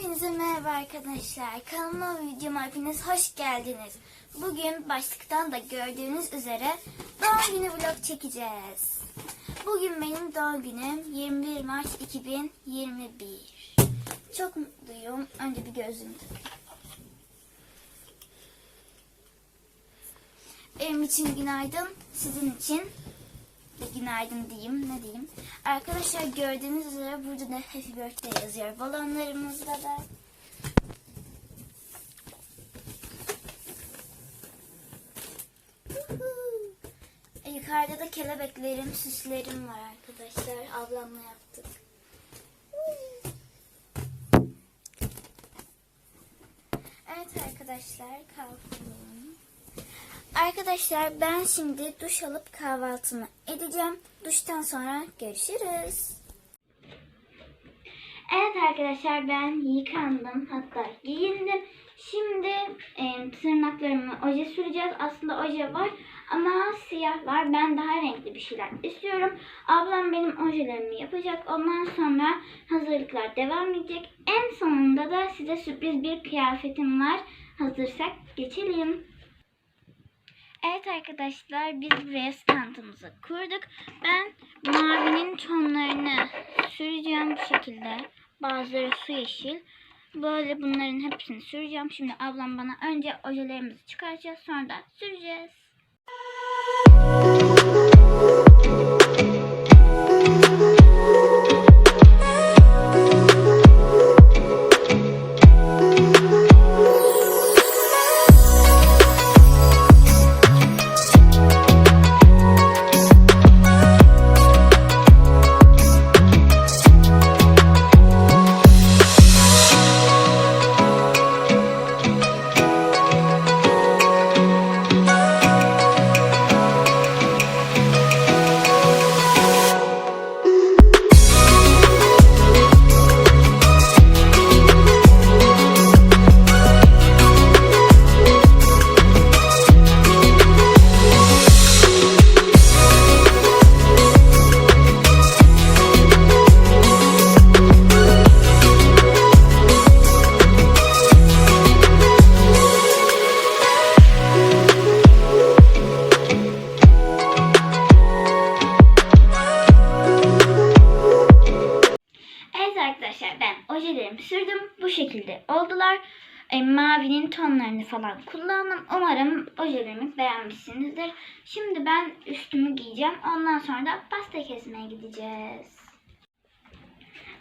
Hepinize merhaba arkadaşlar. Kanalıma videoma hepiniz hoş geldiniz. Bugün başlıktan da gördüğünüz üzere doğum günü vlog çekeceğiz. Bugün benim doğum günüm 21 Mart 2021. Çok mutluyum. Önce bir takayım. Benim için günaydın, sizin için günaydın diyeyim, ne diyeyim. Arkadaşlar gördüğünüz üzere burada da Happy Birthday yazıyor. Balonlarımızda da. Yukarıda da kelebeklerim, süslerim var arkadaşlar. Ablamla yaptık. Evet arkadaşlar kalkalım. Arkadaşlar ben şimdi duş alıp kahvaltımı edeceğim. Duştan sonra görüşürüz. Evet arkadaşlar ben yıkandım hatta giyindim. Şimdi e, tırnaklarımı oje süreceğiz. Aslında oje var ama siyah var. Ben daha renkli bir şeyler istiyorum. Ablam benim ojelerimi yapacak. Ondan sonra hazırlıklar devam edecek. En sonunda da size sürpriz bir kıyafetim var. Hazırsak geçelim. Evet arkadaşlar biz buraya standımızı kurduk. Ben mavinin tonlarını süreceğim bu şekilde. Bazıları su yeşil. Böyle bunların hepsini süreceğim. Şimdi ablam bana önce ojelerimizi çıkaracağız sonra da süreceğiz. Bu şekilde oldular. E, mavinin tonlarını falan kullandım. Umarım ojelerimi beğenmişsinizdir. Şimdi ben üstümü giyeceğim. Ondan sonra da pasta kesmeye gideceğiz.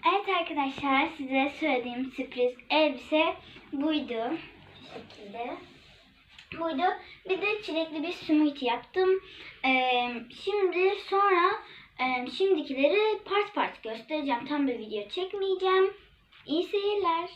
Evet arkadaşlar size söylediğim sürpriz elbise buydu. Bu şekilde. Buydu. Bir de çilekli bir smoothie yaptım. Ee, şimdi sonra e, şimdikileri part part göstereceğim. Tam bir video çekmeyeceğim. İyi seyirler.